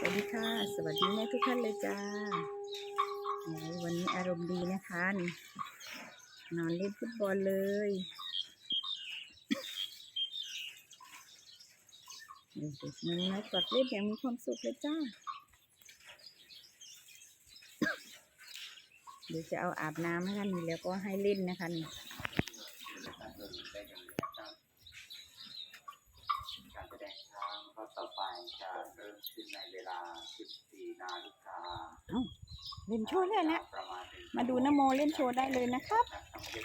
สวัสดีค่ะ สวัสดีแม่ทุกท่านเลยจ้า วันนี้อารมณ์ดีนะคะนี่นอนเล่นฟุตบอลเลยเด็กๆมันน้อยกวักเล่นอย่างมีความสุขเลยจ้า เดี๋ยวจะเอาอาบน้ำนะคะนี่แล้วก็ให้เล่นนะคะนี่ การแสดง ครั้งรอบต่อไปจะเริ่มขึ้นในเวลา 14 นาฬิกาเล่นโชว์ได้แล้วประมาณหนึ่งมาดูนโมเล่นโชว์ได้เลยนะครับ นักท่องเที่ยว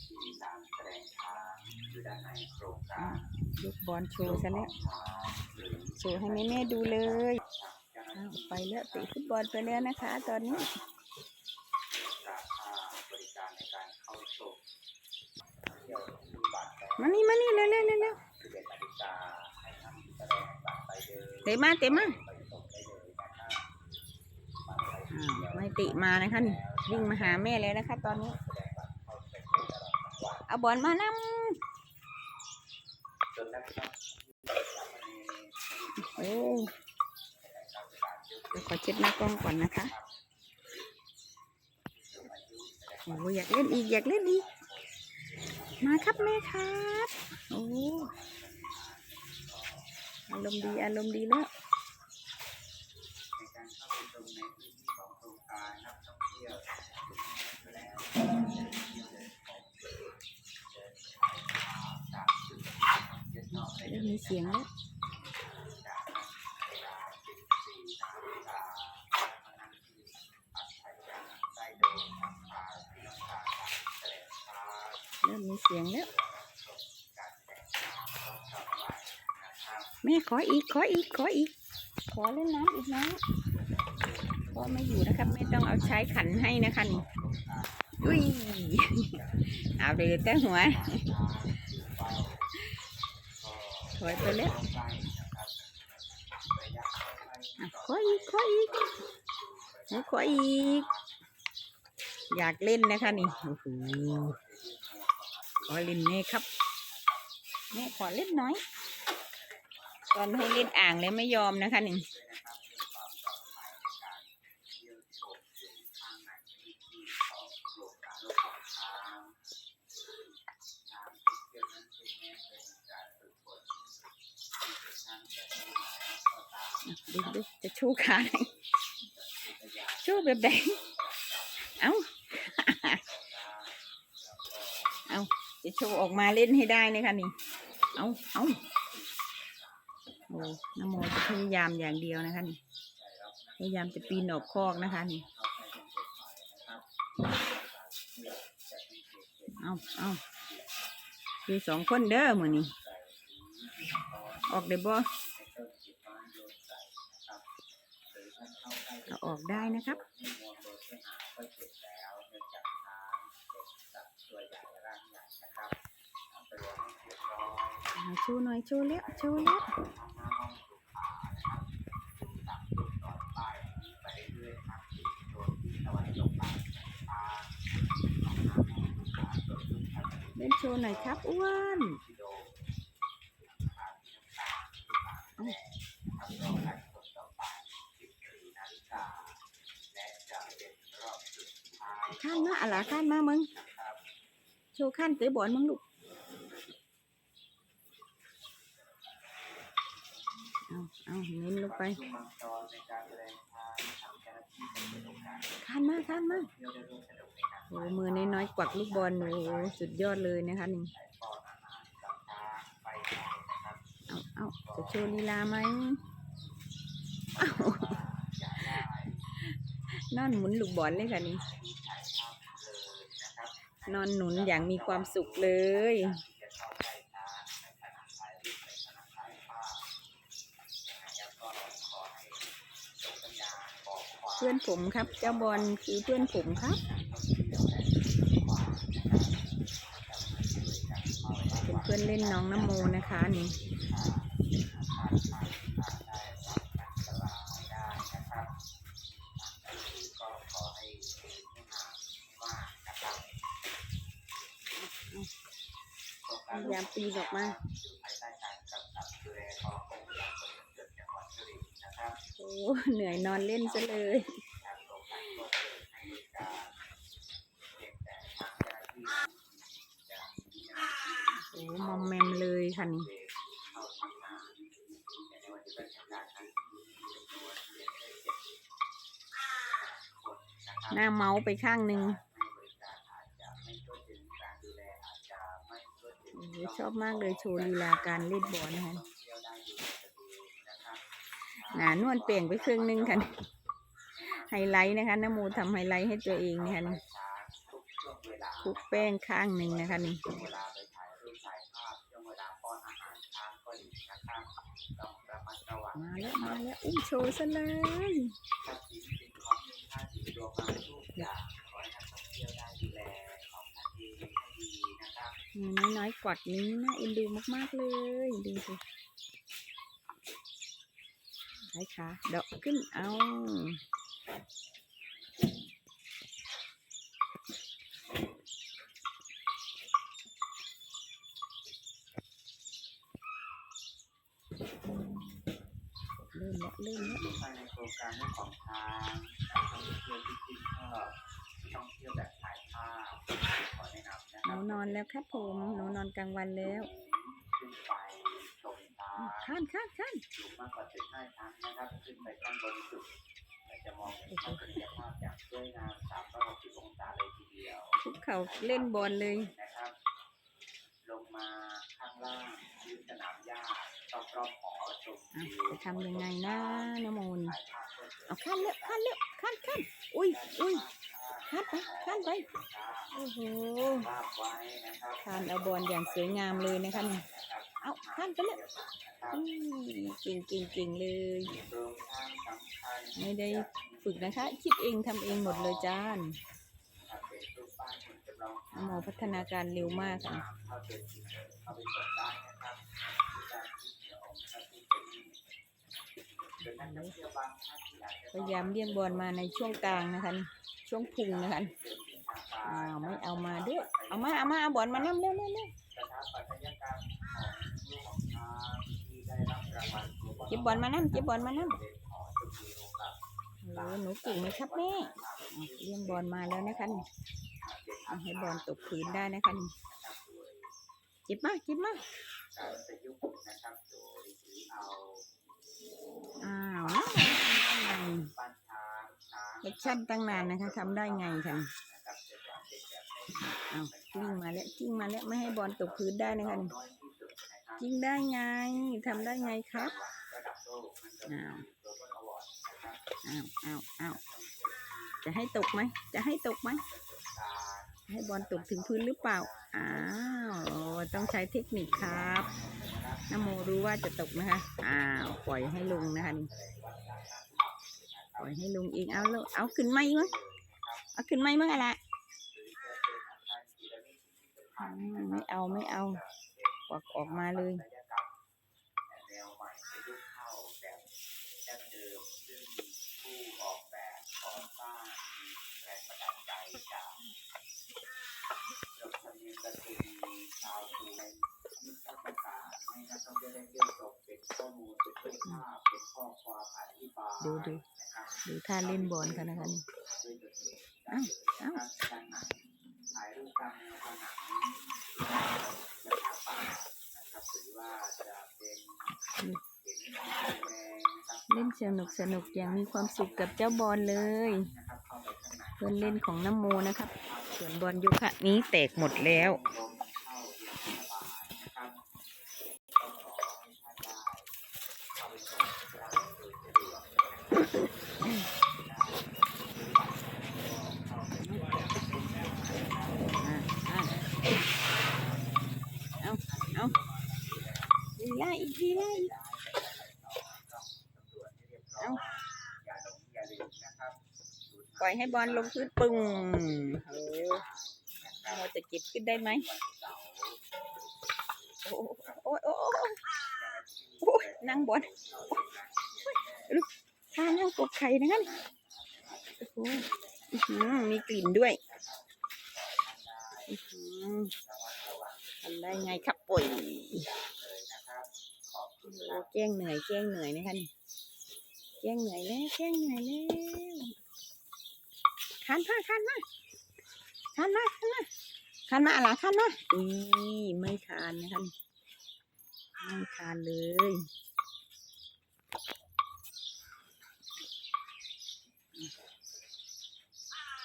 ที่มีการแสดงช้างอยู่ด้านในโครงการยกบอลโชว์ซะแล้ว ช้างหรือโชว์ให้แม่แม่ๆดูเลยช้างเจ้าหน้าอ้าวที่ไปแล้วเตะฟุตบอลไปแล้วนะคะ ตอนนี้ ราคาบริการในการเข้าชมเที่ยวซื้อบัตรแล้วมานี่มานี่เร็วเร็วเร็วเร็ว11นาฬิกา เตะมาเตะมาไปส่งได้เตรไปอ้าเที่ยววไม่ติมานะคะนี่วิ่งมาหาแม่แล้วนะคะ ตอนนี้ เอาบอลมานจนนักท่องเที่ยววันนี้ำโอ้เดี๋ยวขอเช็ดหน้ากล้องก่อนนะคะโอ้อยากเล่นอีก อยากเล่นอีก มาครับแม่ครับ โอ้ อารมณ์ดีอารมณ์ดีแล้วเข้าไปชมในพื้นที่ของโครงการนักท่องเที่ยวแล้วจากจุดเย็นนอกได้เริ่มมีเสียงแล้วจากเวลา14นาฬิกามานั่งที่อัศยาใต้โดมทักทายที่น้องตาการแสดงช้าเริ่มมีเสียงแล้ว แม่ขออีกขออีกขออีก ขอเล่นน้ำอีกนะพ่อไม่อยู่นะครับแม่ต้องเอาใช้ขันให้นะคะนี่อุ้ยเอาเดือแต่หัวถอยไปแล้วอะขออีกขออีกหนูขออีก อยากเล่นนะคะนี่โอ้โหขอเล่นแม่ครับแม่ขอเล่นน่อย ตอนให้เล่นอ่างเลยไม่ยอมนะคะหนี่ดูดูจะชูขาหนชูแบบไหนเอ้า เอาจะโชว์ออกมาเล่นให้ได้นะคะนี่ เอาเอา โอ้นโมจะพยายามอย่างเดียวนะคะนี่พยายามจะปีนออกคอกนะคะนี่เอาเอาคือสองคนเด้อมือนี่ออกได้บ่เอาออกได้นะครับชูหน่อยชูเล็บชูเล็บ เล่นโชว์หน่อยครับอ้วนข้านมาอะไรข้านมามึง โชว์ข้านเตะบอลมึงลูกเอาเอาเน้นลงไปข้านมาข้านมา โอ้มือน้อยๆกวักลูกบอลโอ้สุดยอดเลยนะคะนี่เอาเอาจะโชว์ลีลาไหมเอานอนหมุนลูกบอลเลยค่ะนี่นอนหนุนอย่างมีความสุขเลย พื่อนผมครับ เจ้าบอลคือเพื่อนผมครับ เป็นเพื่อนเล่นน้องน้ำโมนะคะนี่ยามปีนออกมา โอ้เหนื่อยนอนเล่นซะเลยโครงการก็เปิดให้บริการเมน้าที่โอ้มอมแมมเลยค่ะนี่เวรเข้าทำงานแต่ในวันหน้าเมาส์ไปข้างหนึ่งชอบมากเลยโชว์ลีลาการเล่นบอลนะคะ เที่ยวได้อยู่ในตัวเองนะครับ หนานวลเปลี่ยนไปครึ่งหนึงค่ะนี่ไฮไลท์นะคะน้ำมูทำไฮไลท์ให้ตัวเองนะคะนี่ทุกช่วงเวลาคลุกแป้งข้างหนึ่งนะคะนี่มาแล้วมาแล้วอุ้มโชว์ซะเลยน้อยน้อยๆกวัดนี้น่าเอ็นดูมากๆเลยดูสิ ใช้ขาเดาะขึ้นเอาเริ่มแล้วเริ่มแล้วภายในโครงการเรื่องของทางนักท่องเที่ยวที่ชื่นชอบท่องเที่ยวแบบถ่ายภาพขอแนะนำนะหครันูบนอนแล้วครับผมหนูนอนกลางวันแล้ว ขึ้นไปชมทาง ข้านข้านข้านสูงมากกว่าสิบห้าชั้นนะครับขึ้นไปข้างบนสุดเราจะมองเห็นทัศนียภาพอย่างสวยงาม360องศาเลยทีเดียวคุกเข่าเล่นบอลเลยนะครับ ลงมาข้างล่างพื้นสนามหญ้ารอบๆหอชมอะวิวจะทำยังไงนะน้ำมนต์ถ่ายภาพสวยๆเอาข้านเร็วข้านเร็วข้านข้านอุ้ยอุ้ยข้านไปข้านไปโอ้โหภาพไว้นะครับข้านเอาบอลอย่างสวยงามเลยนะคะนี่ เอาท่านไปเลยจริงเก่งเลย ไม่ได้ฝึกนะคะ คิดเองทำเองหมดเลยจานหมอพัฒนาการเร็วมากค่ะพยายามเลี่ยงบอลมาในช่วงกลางนะคะ ช่วงพุงนะคะอ้าวไม่เอามาด้วย เอามา เอามาเอาบอลมานั่งเร็วเร็วเร็ว สถาปัตยกรรมของลูกของช้างที่ได้รับรางวัล เก็บบอลมานั่เก็บบอลมานั่เอชมวิวกับโอ้หนูเก่งไหมครับแม่เลี้ยงบอลมาแล้วนะคะนี่เอาให้บอลตกพื้นได้นะคะนี่เก็บมาเก็บมาการประยุกต์นะครับโดยถือเอาอ้าวนะปั้นช้างช้างแอคชั่นตั้งนานนะคะทำได้ไงคะเอ้าวกิ้งมาแล้วกิ้งมาแล้วไม่ให้บอลตกพื้นได้นะคะนี่น้อยที่สุดนะครับกิ้งได้ไงทำได้ไงครับ อ้าวอ้าวอ้าวจะให้ตกไหม จะให้ตกไหม ให้บอลตกถึงพื้นหรือเปล่า อ้าว ต้องใช้เทคนิคครับนโมรู้ว่าจะตกนะคะ อ้าว ปล่อยให้ลงนะคะนี่ ปล่อยให้ลงเองเอาแล้วเอาขึ้นไหมมั้งเอาขึ้นไหมมั้งอะไรอืมไม่เอาไม่เอากวักออกมาเลย ดูดูดูท่าเล่นบอลกันนะคะนี่อ้าเอ้าวดงนะครับ เล่นสนุกสนุกอย่างมีความสุขกับเจ้าบอลเลยนะครับเข้าไปข้างในเพื่อนเล่นของน้ำโมนะครับ ส่วนบอลโยคะนี้แตกหมดแล้ว ลมเข้าเย็นสบายนะครับก็ขอให้ท่านได้เข้าไปชมได้โดยสะดวกนะครับ อะอะเอาเอาดีไล่อีกดีไล่อีก เอ้า อย่าหลงอย่าลืมนะครับ ปล่อยให้บอลลงพื้นปึ้งเออเราจะเก็บขึ้นได้ไหมโอ้โอ้โอ้โอ้โอ้ยนั่งบอลลูกท่านั่งกบไข่นะครับโอ้โอ้มีกลิ่นด้วยอื้อหือทำได้ไงครับป่วยโอ้แกล้งเหนื่อยแกล้งเหนื่อยนะคะนี่แกแกล้งเหนื่อยแล้วแกล้งเหนื่อยแล้ว คันมาคันมาคันมาคันมาคันมาอะไรคันมาอีไม่คานนะคะนี่ไม่คานเลย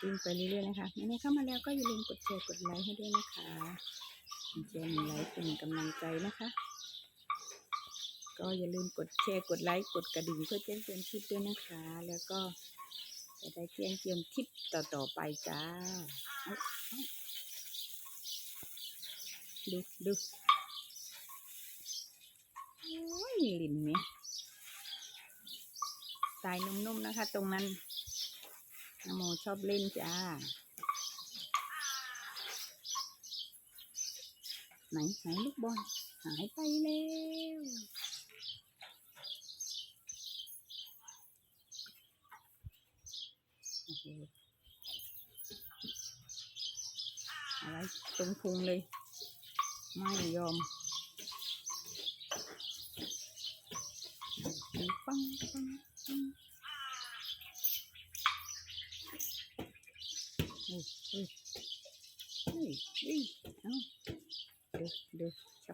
วิ่งไปเรื่อยๆนะคะในเข้ามาแล้วก็อย่าลืมกดแชร์กดไลค์ให้ด้วยนะคะกดแชร์หนึ่งไลค์เป็นกำลังใจนะคะ ก็อย่าลืมกดแชร์กดไลค์กดกระดิ่งเพื่อแจ้งเตือนคลิปด้วยนะคะ แล้วก็ จะได้แจ้งเตือนคลิปต่อๆไปจ้าดูดูโอ้ยลิ้นไหมสายนุ่มๆนะคะ ตรงนั้นนโมชอบเล่นจ้า ไหนไหนลูกบอลหายไปแล้ว อะไรตรงพุงเลย ไม่ยอมปังปังปังเฮ้ยเฮ้ยเฮ้ยเฮ้ยเอ้าดูดู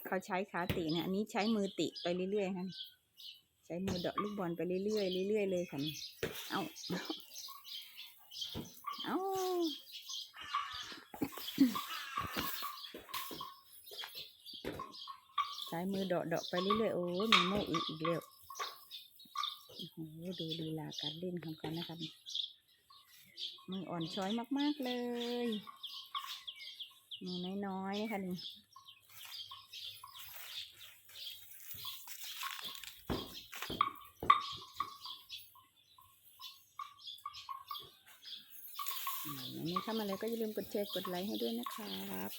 เขาใช้ขาติเนี่ยอันนี้ใช้มือติไปเรื่อยๆค่ะใช้มือเดาะลูกบอลไปเรื่อยๆเรื่อยๆเลยค่ะนี่เอ้า เอาใช้มือเดาะเดาะไปเรื่อยๆ โอ้ยมีโมอีกอีกแล้วโอ้โหดูลีลาการเล่นของเขานะครับ มืออ่อนช้อยมากๆเลยมือน้อยๆนะคะนี่ นี้เข้ามาแล้วก็อย่าลืมกดแชร์กดไลค์ให้ด้วยนะครับ